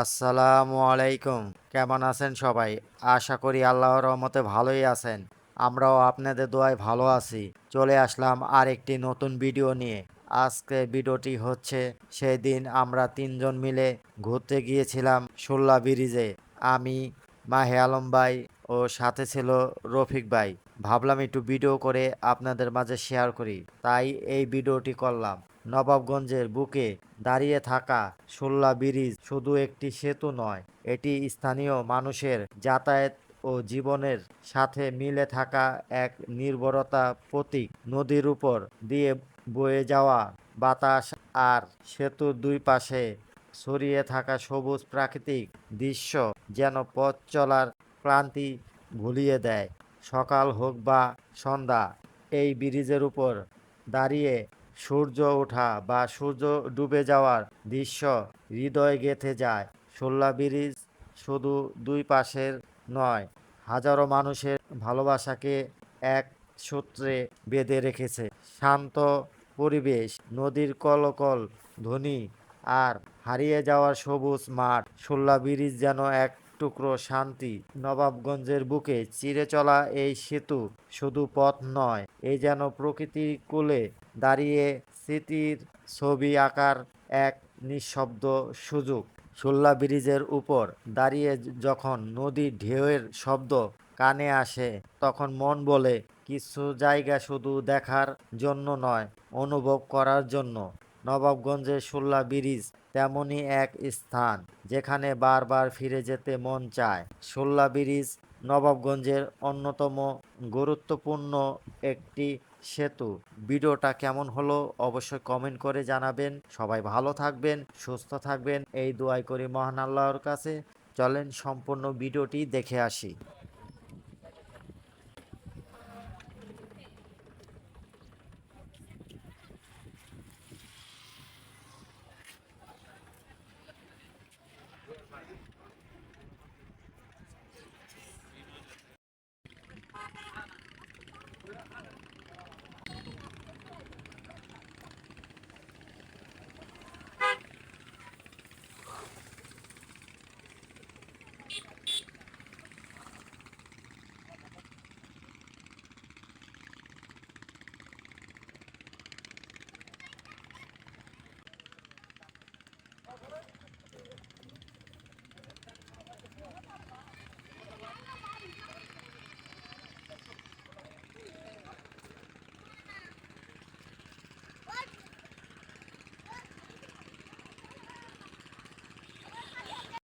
আসসালামু আলাইকুম। কেমন আছেন সবাই? আশা করি আল্লাহর রহমতে ভালোই আছেন। আমরাও আপনাদের দোয়ায় ভালো আছি। চলে আসলাম আরেকটি নতুন ভিডিও নিয়ে। আজকে ভিডিওটি হচ্ছে সেই দিন আমরা তিনজন মিলে ঘুরতে গিয়েছিলাম সোল্লা ব্রিজে। আমি, মাহে আলম ভাই ও সাথে ছিল রফিক ভাই। ভাবলাম একটু ভিডিও করে আপনাদের মাঝে শেয়ার করি। তাই এই ভিডিওটি করলাম। নবাবগঞ্জের বুকে দাঁড়িয়ে থাকা সুল্লা ব্রিজ শুধু একটি সেতু নয়, এটি স্থানীয় মানুষের যাতায়াত ও জীবনের সাথে মিলে থাকা এক নির্ভরতা প্রতীক। নদীর উপর দিয়ে বয়ে যাওয়া বাতাস আর সেতুর দুই পাশে ছড়িয়ে থাকা সবুজ প্রাকৃতিক দৃশ্য যেন পথ চলার ক্লান্তি ভুলিয়ে দেয়। সকাল হোক বা সন্ধ্যা, এই ব্রিজের উপর দাঁড়িয়ে সূর্য ওঠা বা সূর্য ডুবে যাওয়ার দৃশ্য হৃদয় গেঁথে যায়। সোল্লা ব্রিজ শুধু দুই পাশের নয়, হাজারো মানুষের ভালোবাসাকে এক সূত্রে বেঁধে রেখেছে। শান্ত পরিবেশ, নদীর কলকল, ধ্বনি আর হারিয়ে যাওয়ার সবুজ মাঠ। সোল্লা ব্রিজ যেন এক টুকরো শান্তি নবাবগঞ্জের বুকে চিরে চলা এই সেতু শুধু পথ নয় এই যেন প্রকৃতির কোলে দাঁড়িয়ে স্মৃতির ছবি আঁকার এক নিঃশব্দ সুযোগ। সোল্লা ব্রিজের উপর দাঁড়িয়ে যখন নদীর ঢেউয়ের শব্দ কানে আসে, তখন মন বলে, কিছু জায়গা শুধু দেখার জন্য নয়, অনুভব করার জন্য। নবাবগঞ্জের সোল্লা ব্রিজ তেমনই এক স্থান, যেখানে বারবার ফিরে যেতে মন চায়। সোল্লা ব্রিজ নবাবগঞ্জের অন্যতম গুরুত্বপূর্ণ একটি সেতু। ভিডিওটা কেমন হলো অবশ্যই কমেন্ট করে জানাবেন। সবাই ভালো থাকবেন, সুস্থ থাকবেন। এই দোয়াই করি মহান আল্লাহর কাছে। চলেন সম্পূর্ণ ভিডিওটি দেখে আসি।